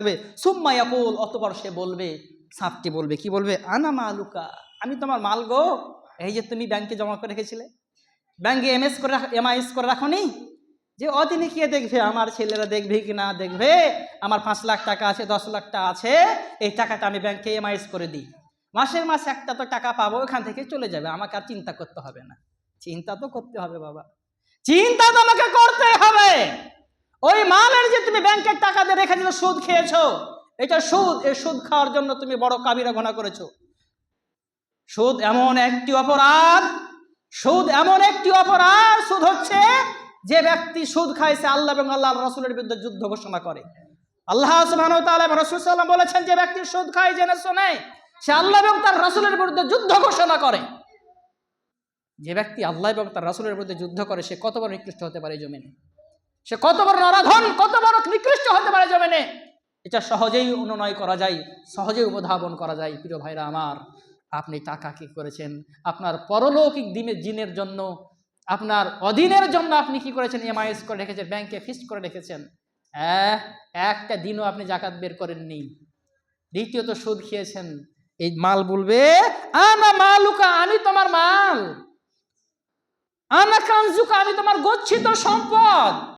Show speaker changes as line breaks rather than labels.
থাকবে সুম্মা ইয়াকুল অতবার সে বলবে, সাপটি বলবে, কি বলবে? আনা মালুকা আমি তোমার মাল গো এই যে তুমি ব্যাংকে জমা করে রেখেছিলে, ব্যাংকে এমএস করে এমআইএস করে রাখো নি যে অদিনে কে দেখবে? আমার ছেলেরা দেখবে কি না দেখবে? আমার পাঁচ লাখ টাকা আছে, দশ লাখ টাকা আছে, এই টাকাটা আমি ব্যাংকে এমআইএস করে দিই। মাসের মাসে একটা তো টাকা পাবো, ওখান থেকে চলে যাবে, আমাকে আর চিন্তা করতে হবে না। চিন্তা তো করতে হবে, বাবা। চিন্তা তো আমাকে করতে হবে। ওই মালের যে তুমি ব্যাংকের টাকা দিয়ে রেখে দিলে সুদ খেয়েছো, এটা সুদ, এই সুদ খাওয়ার জন্য তুমি বড় কাবিরা ঘোনা করেছ। সুদ এমন একটি অপরাধ, সুদ এমন একটি অপরাধ, সুদ হচ্ছে যে ব্যক্তি সুদ খাইছে আল্লাহ এবং আল্লাহ রসুলের বিরুদ্ধে যুদ্ধ ঘোষণা করে। আল্লাহ আলাইহি বলেছেন যে ব্যক্তি সুদ খায় জেনে শোনে সে আল্লাহ এবং তার রসুলের বিরুদ্ধে যুদ্ধ ঘোষণা করে। যে ব্যক্তি আল্লাহ এবং তার রাসূলের বিরুদ্ধে যুদ্ধ করে, সে কত বড় নিকৃষ্ট হতে পারে জমিনে? সে কত বড় নরাধন, কত বড় নিকৃষ্ট হতে পারে জমিনে। এটা সহজেই অনুনয় করা যায়, সহজেই উপধাবন করা যায়, প্রিয় ভাইরা আমার। আপনি টাকা কি করেছেন? আপনার পরলৌকিক দিনের জিনের জন্য, আপনার অধীনের জন্য আপনি কি করেছেন? এমআইএস করে রেখেছেন, ব্যাংকে ফিক্সড করে রেখেছেন। একটা দিনও আপনি জাকাত বের করেননি। দ্বিতীয়ত সুদ খেয়েছেন। এই মাল বলবে, আনা মালুকা আমি তোমার মাল। আনা কাঞ্জুকা আমি তোমার গচ্ছিত সম্পদ।